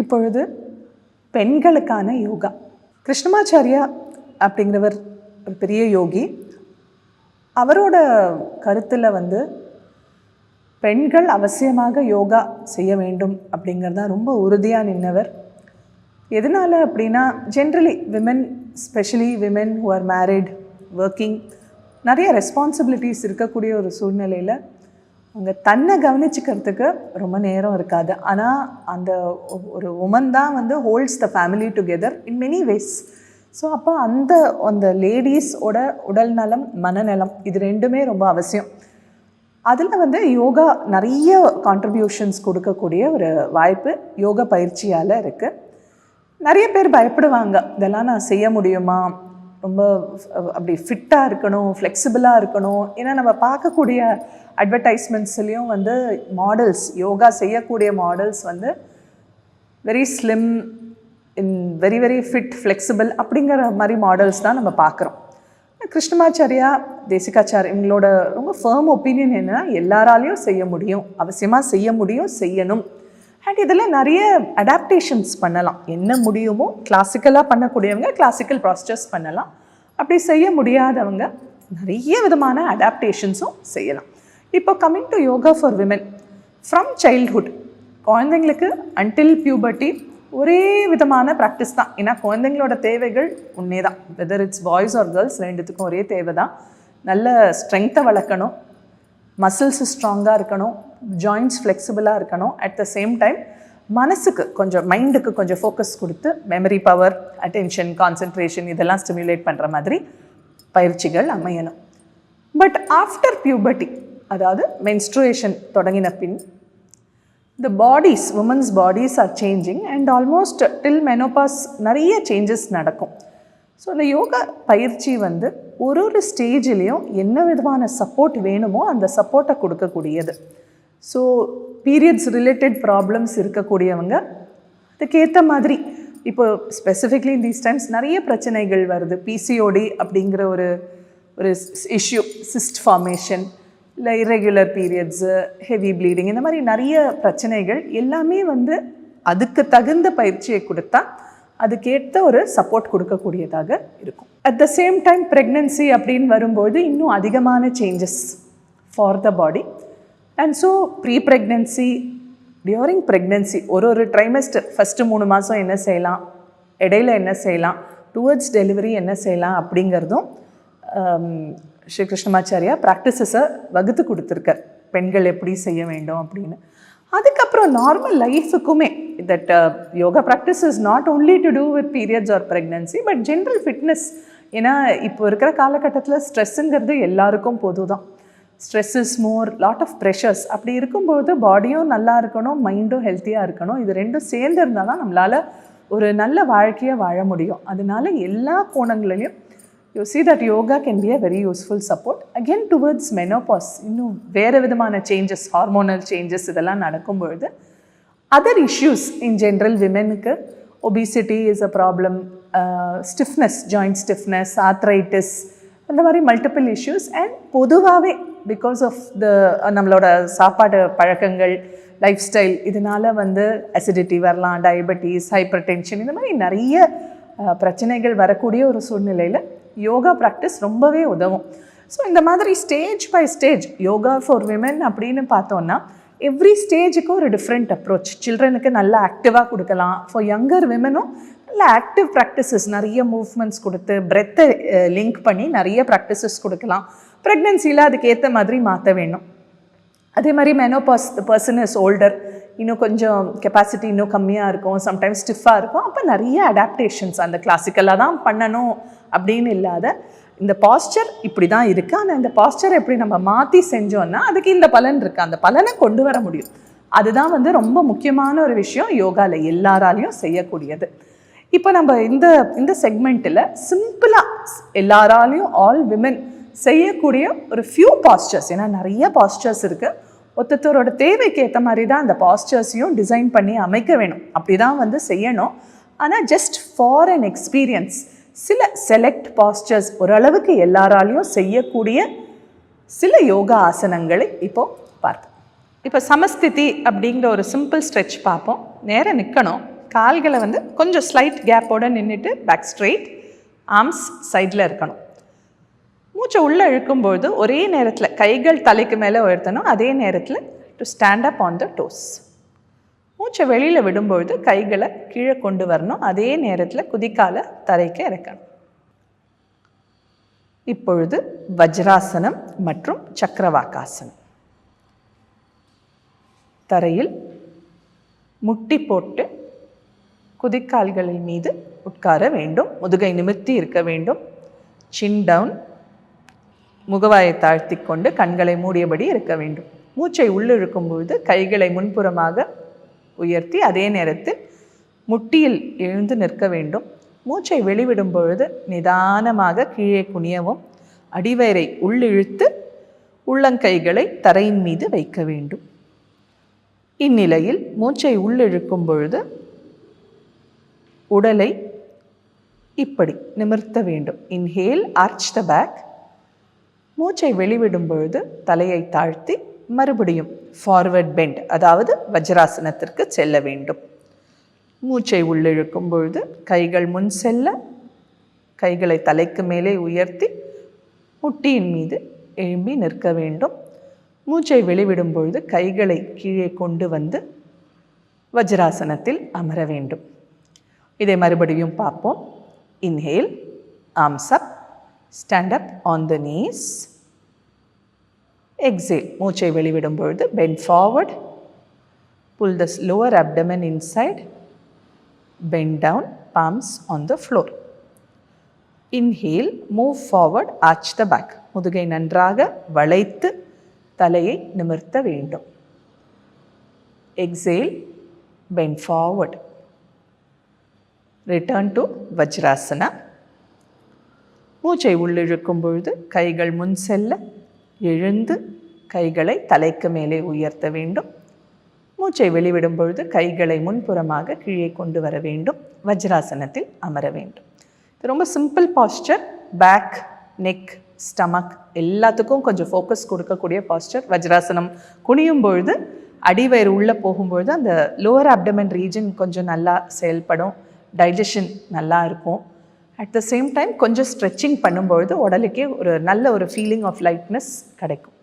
இப்பொழுது பெண்களுக்கான யோகா. கிருஷ்ணமாச்சாரியா அப்படிங்கிறவர் ஒரு பெரிய யோகி. அவரோட கருத்தில் வந்து பெண்கள் அவசியமாக யோகா செய்ய வேண்டும் அப்படிங்கிறது தான் ரொம்ப உறுதியாக நின்னவர். எதனால் அப்படின்னா generally women specially women who are married working நிறைய ரெஸ்பான்சிபிலிட்டிஸ் இருக்கக்கூடிய ஒரு சூழ்நிலையில் அவங்க தன்னை கவனிச்சுக்கிறதுக்கு ரொம்ப நேரம் இருக்காது. ஆனால் அந்த ஒரு உமன் தான் வந்து holds the family together in many ways so அப்போ அந்த அந்த லேடிஸோட உடல் நலம் மனநலம் இது ரெண்டுமே ரொம்ப அவசியம். அதில் வந்து யோகா நிறைய கான்ட்ரிபியூஷன்ஸ் கொடுக்கக்கூடிய ஒரு வாய்ப்பு யோகா பயிற்சியால் இருக்குது நிறைய பேர் பயப்படுவாங்க. இதெல்லாம் நான் செய்ய முடியுமா? ரொம்ப அப்படி ஃபிட்டாக இருக்கணும் ஃப்ளெக்சிபிளாக இருக்கணும். ஏன்னா நம்ம பார்க்கக்கூடிய அட்வர்டைஸ்மெண்ட்ஸ்லேயும் வந்து மாடல்ஸ் யோகா செய்யக்கூடிய மாடல்ஸ் வந்து very slim in very very fit flexible அப்படிங்கிற மாதிரி மாடல்ஸ் தான் நம்ம பார்க்குறோம். கிருஷ்ணமாச்சாரியா தேசிகாச்சார் இவங்களோட ரொம்ப ஃபேர்ம் ஒப்பீனியன் என்னன்னா எல்லாராலையும் செய்ய முடியும் அவசியமாக செய்ய முடியும் செய்யணும். அண்ட் இதில் நிறைய அடாப்டேஷன்ஸ் பண்ணலாம். என்ன முடியுமோ கிளாசிக்கலாக பண்ணக்கூடியவங்க கிளாசிக்கல் ப்ராஸ்டர்ஸ் பண்ணலாம். அப்படி செய்ய முடியாதவங்க நிறைய விதமான அடாப்டேஷன்ஸும் செய்யலாம். இப்போ coming to yoga for women from childhood குழந்தைங்களுக்கு அன்டில் பியூபர்ட்டி ஒரே விதமான ப்ராக்டிஸ் தான். ஏன்னா குழந்தைங்களோட தேவைகள் உண்மை தான் whether it's boys or girls ரெண்டுத்துக்கும் ஒரே தேவை தான் நல்ல ஸ்ட்ரென்த்தை வளர்க்கணும். மசில்ஸ் ஸ்ட்ராங்காக இருக்கணும். ஜாயின்ஸ் ஃப்ளெக்சிபிளாக இருக்கணும். அட் த சேம் டைம் மனசுக்கு கொஞ்சம் மைண்டுக்கு கொஞ்சம் ஃபோக்கஸ் கொடுத்து மெமரி பவர் அட்டென்ஷன் கான்சென்ட்ரேஷன் இதெல்லாம் ஸ்டிமுலேட் பண்ணுற மாதிரி பயிற்சிகள் அமையணும். பட் ஆஃப்டர் பியூபர்ட்டி அதாவது மென்ஸ்ட்ருவேஷன் தொடங்கின பின் the bodies women's bodies are changing and almost till menopause நிறைய சேஞ்சஸ் நடக்கும். ஸோ இந்த யோகா பயிற்சி வந்து ஒரு ஒரு ஸ்டேஜ்லேயும் என்ன விதமான சப்போர்ட் வேணுமோ அந்த சப்போர்ட்டை கொடுக்கக்கூடியது. ஸோ பீரியட்ஸ் ரிலேட்டட் ப்ராப்ளம்ஸ் இருக்கக்கூடியவங்க அதுக்கேற்ற மாதிரி இப்போ ஸ்பெசிஃபிக்லி தீஸ் டைம்ஸ் நிறைய பிரச்சனைகள் வருது. பிசிஓடி அப்படிங்கிற ஒரு ஒரு இஷ்யூ சிஸ்ட் ஃபார்மேஷன் இல்லை இரெகுலர் பீரியட்ஸு ஹெவி ப்ளீடிங் இந்த மாதிரி நிறைய பிரச்சனைகள் எல்லாமே வந்து அதுக்கு தகுந்த பயிற்சியை கொடுத்தா அதுக்கேற்ற ஒரு சப்போர்ட் கொடுக்கக்கூடியதாக இருக்கும். At the same time pregnancy அப்படின்னு வரும்போது இன்னும் அதிகமான changes for the body and so pre pregnancy during pregnancy ஒரு ஒரு ட்ரைமஸ்டர் ஃபஸ்ட்டு மூணு மாதம் என்ன செய்யலாம் இடையில என்ன செய்யலாம் டுவர்ட்ஸ் டெலிவரி என்ன செய்யலாம் அப்படிங்கிறதும் um, ஸ்ரீ கிருஷ்ணமாச்சாரியா ப்ராக்டிசஸை வகுத்து கொடுத்துருக்கார். பெண்கள் எப்படி செய்ய வேண்டும் அப்படின்னு. அதுக்கப்புறம் normal லைஃபுக்குமே that yoga practice is not only to do with periods or pregnancy but general fitness ஏன்னா இப்போ இருக்கிற காலகட்டத்தில் ஸ்ட்ரெஸ்ஸுங்கிறது எல்லாருக்கும் பொது தான் stress is more lot of pressures அப்படி இருக்கும்போது பாடியும் நல்லா இருக்கணும் மைண்டும் ஹெல்த்தியாக இருக்கணும். இது ரெண்டும் சேர்ந்து இருந்தால் தான் நம்மளால் ஒரு நல்ல வாழ்க்கையை வாழ முடியும். அதனால எல்லா கோணங்களையும் you see that yoga can be a very useful support again towards menopause இன்னும் வேறு விதமான சேஞ்சஸ் ஹார்மோனல் சேஞ்சஸ் இதெல்லாம் நடக்கும்பொழுது other issues in general விமெனுக்கு obesity is a problem stiffness joint stiffness arthritis அந்த மாதிரி மல்டிபிள் இஷ்யூஸ் அண்ட் பொதுவாகவே because of the நம்மளோட சாப்பாடு பழக்கங்கள் லைஃப் ஸ்டைல் இதனால வந்து அசிடிட்டி வரலாம் டயபெட்டிஸ் ஹைப்பர் டென்ஷன் இந்த மாதிரி நிறைய uh, பிரச்சனைகள் வரக்கூடிய ஒரு சூழ்நிலையில் யோகா ப்ராக்டிஸ் ரொம்பவே உதவும். ஸோ இந்த மாதிரி stage by stage yoga for women அப்படின்னு பார்த்தோன்னா எவ்ரி ஸ்டேஜுக்கு ஒரு டிஃப்ரெண்ட் அப்ரோச் சில்ட்ரனுக்கு நல்லா ஆக்டிவாக கொடுக்கலாம். ஃபார் யங்கர் விமனும் நல்ல ஆக்டிவ் ப்ராக்டிசஸ் நிறைய மூவ்மெண்ட்ஸ் கொடுத்து பிரெத்தை லிங்க் பண்ணி நிறைய ப்ராக்டிசஸ் கொடுக்கலாம். ப்ரெக்னென்சியில் அதுக்கேற்ற மாதிரி மாற்ற வேணும். அதே மாதிரி மெனோபாஸ் பர்சன் இஸ் ஓல்டர் இன்னும் கொஞ்சம் கெப்பாசிட்டி இன்னும் கம்மியாக இருக்கும். சம்டைம்ஸ் ஸ்டிஃபாக இருக்கும். அப்போ நிறைய அடாப்டேஷன்ஸ் அந்த கிளாசிக்கலாக தான் பண்ணணும். அப்படின்னு இல்லாத இந்த பாஸ்டர் இப்படி தான் இருக்குது ஆனால் இந்த பாஸ்டர் எப்படி நம்ம மாற்றி செஞ்சோன்னா அதுக்கு இந்த பலன் இருக்குது அந்த பலனை கொண்டு வர முடியும். அதுதான் வந்து ரொம்ப முக்கியமான ஒரு விஷயம் யோகாவில் எல்லாராலையும் செய்யக்கூடியது. இப்போ நம்ம இந்த இந்த செக்மெண்ட்டில் சிம்பிளாக எல்லாராலையும் ஆல் விமென் செய்யக்கூடிய ஒரு ஃபியூ பாஸ்டர்ஸ் ஏன்னா நிறைய பாஸ்டர்ஸ் இருக்குது ஒருத்தரோட தேவைக்கு ஏற்ற மாதிரி தான் அந்த பாஸ்டர்ஸையும் டிசைன் பண்ணி அமைக்க வேணும். அப்படி தான் வந்து செய்யணும். ஆனால் ஜஸ்ட் ஃபார் அன் எக்ஸ்பீரியன்ஸ் சில செலக்ட் பாஸ்டர்ஸ் ஓரளவுக்கு எல்லாராலையும் செய்யக்கூடிய சில யோகா ஆசனங்களை இப்போ பார்ப்போம். இப்போ சமஸ்திதி அப்படிங்கிற ஒரு சிம்பிள் ஸ்ட்ரெச் பார்ப்போம். நேரம் நிற்கணும் கால்களை வந்து கொஞ்சம் ஸ்லைட் கேப்போடு நின்றுட்டு பேக் ஸ்ட்ரெயிட் ஆர்ம்ஸ் சைடில் இருக்கணும். மூச்சை உள்ளே இழுக்கும்பொழுது ஒரே நேரத்தில் கைகள் தலைக்கு மேலே உயர்த்தணும். அதே நேரத்தில் to stand up on the toes மூச்சை வெளியில் விடும்பொழுது கைகளை கீழே கொண்டு வரணும். அதே நேரத்தில் குதிக்கால தரைக்கு இறக்கணும். இப்பொழுது வஜ்ராசனம் மற்றும் சக்கரவாக்காசனம் தரையில் முட்டி போட்டு குதிக்கால்களின் மீது உட்கார வேண்டும். முதுகை நிமிர்த்தி இருக்க வேண்டும். சின் டவுன் முகவாயை தாழ்த்தி கொண்டு கண்களை மூடியபடி இருக்க வேண்டும். மூச்சை உள்ளிழுக்கும் பொழுது கைகளை முன்புறமாக உயர்த்தி அதே நேரத்தில் முட்டியில் எழுந்து நிற்க வேண்டும். மூச்சை வெளிவிடும் பொழுது நிதானமாக கீழே குனியவும் அடிவயரை உள்ளிழுத்து உள்ளங்கைகளை தரையின் மீது வைக்க வேண்டும். இந்நிலையில் மூச்சை உள்ளிழுக்கும் பொழுது உடலை இப்படி நிமிர்த்த வேண்டும். இன்ஹேல் ஆர்ச் த பேக் மூச்சை வெளிவிடும் பொழுது தலையை தாழ்த்தி மறுபடியும் ஃபார்வர்ட் பெண்ட் அதாவது வஜ்ராசனத்திற்கு செல்ல வேண்டும். மூச்சை உள்ளிழுக்கும் பொழுது கைகள் முன் செல்ல கைகளை தலைக்கு மேலே உயர்த்தி முட்டியின் மீது எழும்பி நிற்க வேண்டும். மூச்சை வெளிவிடும் பொழுது கைகளை கீழே கொண்டு வந்து வஜ்ராசனத்தில் அமர வேண்டும். இதை மறுபடியும் பார்ப்போம். Inhale arms up stand up on the knees exhale மூச்சை வெளிவிடும் பொழுது bend forward pull the lower abdomen inside bend down palms on the floor. Inhale, move forward, arch the back முதுகை நன்றாக வளைத்து தலையை நிமிர்த்த வேண்டும் exhale bend forward return to Vajrasana மூச்சை உள்ளிழுக்கும் பொழுது கைகள் முன் செல்ல எழுந்து கைகளை தலைக்கு மேலே உயர்த்த வேண்டும். மூச்சை வெளிவிடும் பொழுது கைகளை முன்புறமாக கீழே கொண்டு வர வேண்டும். வஜ்ராசனத்தில் அமர வேண்டும். இது ரொம்ப simple posture back neck stomach எல்லாத்துக்கும் கொஞ்சம் ஃபோக்கஸ் கொடுக்கக்கூடிய பாஸ்டர் வஜ்ராசனம் குனியும் பொழுது அடிவயிறு உள்ளே போகும்பொழுது அந்த லோவர் அப்டமன் ரீஜன் கொஞ்சம் நல்லா செயல்படும். டைஜஷன் நல்லா இருக்கும். அட் த சேம் டைம் கொஞ்சம் ஸ்ட்ரெச்சிங் பண்ணும்பொழுது உடலுக்கே ஒரு நல்ல ஒரு ஃபீலிங் ஆஃப் லைட்னஸ் கிடைக்கும்.